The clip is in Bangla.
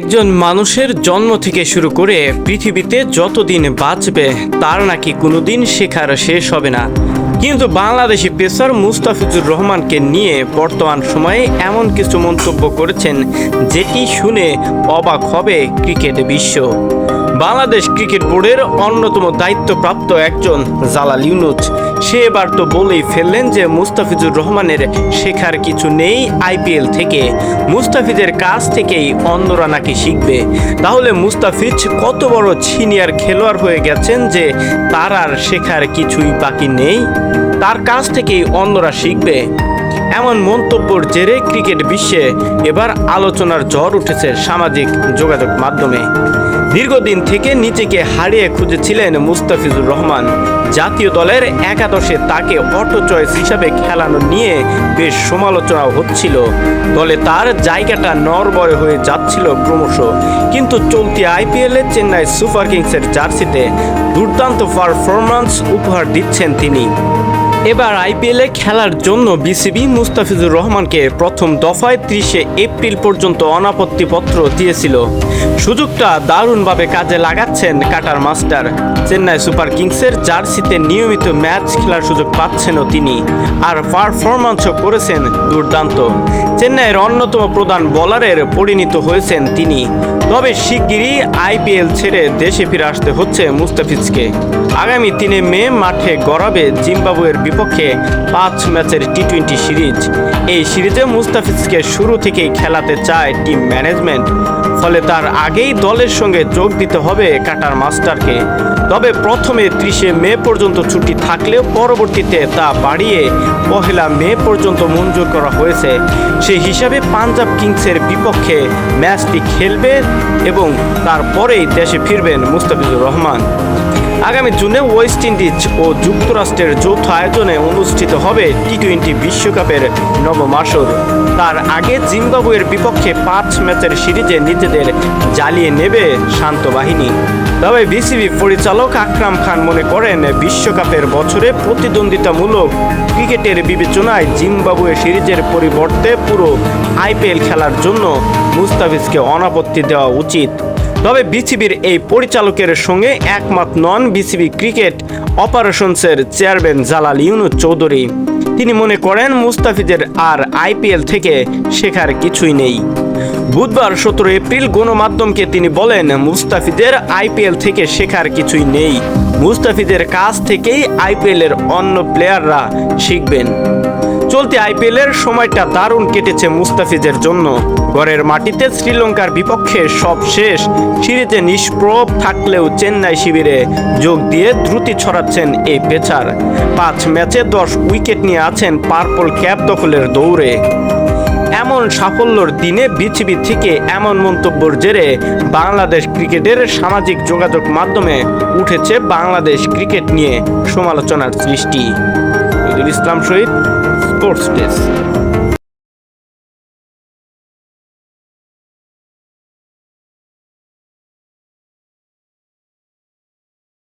একজন মানুষের জন্ম থেকে শুরু করে পৃথিবীতে যতদিন বাঁচবে, তার নাকি কোনোদিন শেখার শেষ হবে না। কিন্তু বাংলাদেশি পেসার মুস্তাফিজুর রহমানকে নিয়ে বর্তমান সময়ে এমন কিছু মন্তব্য করেছেন যেটি শুনে অবাক হবে ক্রিকেট বিশ্ব। বাংলাদেশ ক্রিকেট বোর্ডের অন্যতম দায়িত্বপ্রাপ্ত একজন জালাল ইউনুস। সে এবার তো বলেই ফেললেন যে মুস্তাফিজুর রহমানের শেখার কিছু নেই আইপিএল থেকে। মুস্তাফিজের কাছ থেকেই অন্যরা নাকি শিখবে। তাহলে মুস্তাফিজ কত বড় সিনিয়র খেলোয়াড় হয়ে গেছেন যে তার আর শেখার কিছুই বাকি নেই? তার কাছ থেকেই অন্যরা শিখবে। এমন মন্তব্যর জেরে ক্রিকেট বিশ্বে এবার আলোচনার ঝড় উঠেছে সামাজিক যোগাযোগ মাধ্যমে। দীর্ঘদিন থেকে নিজেকে হারিয়ে খুঁজেছিলেন মুস্তাফিজুর রহমান। জাতীয় দলের একাদশে তাকে অটো চয়েস হিসাবে খেলানো নিয়ে বেশ সমালোচনা হচ্ছিল। দলে তার জায়গাটা নরবরে হয়ে যাচ্ছিল ক্রমশ। কিন্তু চলতি আইপিএলে চেন্নাই সুপার কিংসের জার্সিতে দুর্দান্ত পারফরম্যান্স উপহার দিচ্ছেন তিনি। এবার আইপিএলে খেলার জন্য বিসিবি মুস্তাফিজুর রহমানকে প্রথম দফায় ত্রিশে এপ্রিল পর্যন্ত অনাপত্তিপত্র দিয়েছিল। সুযোগটা দারুণভাবে কাজে লাগাচ্ছেন কাটার মাস্টার। চেন্নাই সুপার কিংসের জার্সিতে নিয়মিত ম্যাচ খেলার সুযোগ পাচ্ছেনও তিনি। আর পারফরম্যান্সও করেছেন দুর্দান্ত। চেন্নাইয়ের অন্যতম প্রধান বোলারের পরিণত হয়েছেন তিনি। তবে শিগগিরই আইপিএল ছেড়ে দেশে ফিরে আসতে হচ্ছে মুস্তাফিজকে। আগামী তিনে মে মাঠে গড়াবে জিম্বাবুয়ের বিপক্ষে পাঁচ ম্যাচের টি টোয়েন্টি সিরিজ। এই সিরিজে মুস্তাফিজকে শুরু থেকেই খেলাতে চায় টিম ম্যানেজমেন্ট। ফলে তার আগেই দলের সঙ্গে যোগ দিতে হবে কাটার মাস্টারকে। তবে প্রথমে ত্রিশে মে পর্যন্ত ছুটি থাকলেও পরবর্তীতে তা বাড়িয়ে পহেলা মে পর্যন্ত মঞ্জুর করা হয়েছে। সেই হিসাবে পাঞ্জাব কিংসের বিপক্ষে ম্যাচটি খেলবে এবং তারপরেই দেশে ফিরবেন মুস্তাফিজুর রহমান। আগামী জুনে ওয়েস্ট ইন্ডিজ ও যুক্তরাষ্ট্রের যৌথ আয়োজনে অনুষ্ঠিত হবে টি টোয়েন্টি বিশ্বকাপের নবম আসর। তার আগে জিম্বাবুয়ের বিপক্ষে পাঁচ ম্যাচের সিরিজে নিজেদের জ্বালিয়ে নেবে শান্ত বাহিনী। তবে বিসিবি পরিচালক আকরাম খান মনে করেন, বিশ্বকাপের বছরে প্রতিদ্বন্দ্বিতামূলক ক্রিকেটের বিবেচনায় জিম্বাবুয়ে সিরিজের পরিবর্তে পুরো আইপিএল খেলার জন্য মুস্তাফিজকে অনাপত্তি দেওয়া উচিত। তবে বিসিবির এই পরিচালকের সঙ্গে একমত নন বিসিবি ক্রিকেট অপারেশনসের চেয়ারম্যান জালাল ইউনুস চৌধুরী। তিনি মনে করেন মুস্তাফিজের আর আইপিএল থেকে শেখার কিছুই নেই। বুধবার সতেরো এপ্রিল গণমাধ্যমকে তিনি বলেন, মুস্তাফিদের আইপিএল থেকে শেখার কিছুই নেই। মুস্তাফিজের কাছ থেকেই আইপিএলের অন্য প্লেয়াররা শিখবেন। চলতি আইপিএলের সময়টা দারুণ কেটেছে মুস্তাফিজের জন্য। ঘরের মাটিতে শ্রীলঙ্কার বিপক্ষে সব শেষ। সিরিজে নিষ্প্রভ থাকলেও চেন্নাই শিবিরে যোগ দিয়ে দ্রুতি ছড়াচ্ছেন এই পেছার পাঁচ ম্যাচে দশ উইকেট নিয়ে আছেন পার্পল ক্যাপ দখলের দৌড়ে। এমন সাফল্যর দিনে বিসিবি থেকে এমন মন্তব্যর জেরে বাংলাদেশ ক্রিকেটের সামাজিক যোগাযোগ মাধ্যমে উঠেছে বাংলাদেশ ক্রিকেট নিয়ে সমালোচনার সৃষ্টি। Islam Shahid, sports desk.